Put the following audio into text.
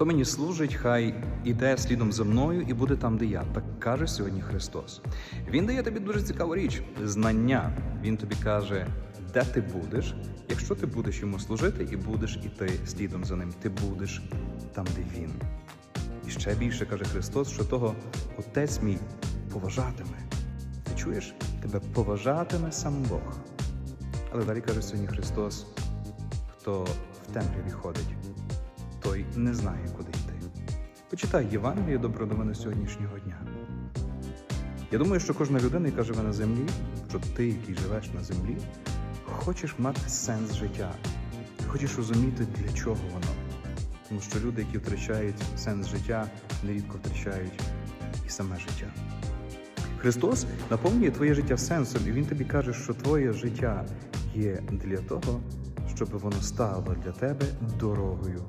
Хто мені служить, хай іде слідом за мною і буде там, де я. Так каже сьогодні Христос. Він дає тобі дуже цікаву річ знання. Він тобі каже, де ти будеш, якщо ти будеш йому служити і будеш іти слідом за ним. Ти будеш там, де він. І ще більше каже Христос, що того Отець мій поважатиме. Ти чуєш? Тебе поважатиме сам Бог. Але далі каже сьогодні Христос, хто в темряві ходить, не знає, куди йти. Почитай Євангеліє добро до мене сьогоднішнього дня. Я думаю, що кожна людина, яка живе на землі, що ти, який живеш на землі, хочеш мати сенс життя. Хочеш розуміти, для чого воно. Тому що люди, які втрачають сенс життя, нерідко втрачають і саме життя. Христос наповнює твоє життя сенсом, і Він тобі каже, що твоє життя є для того, щоб воно стало для тебе дорогою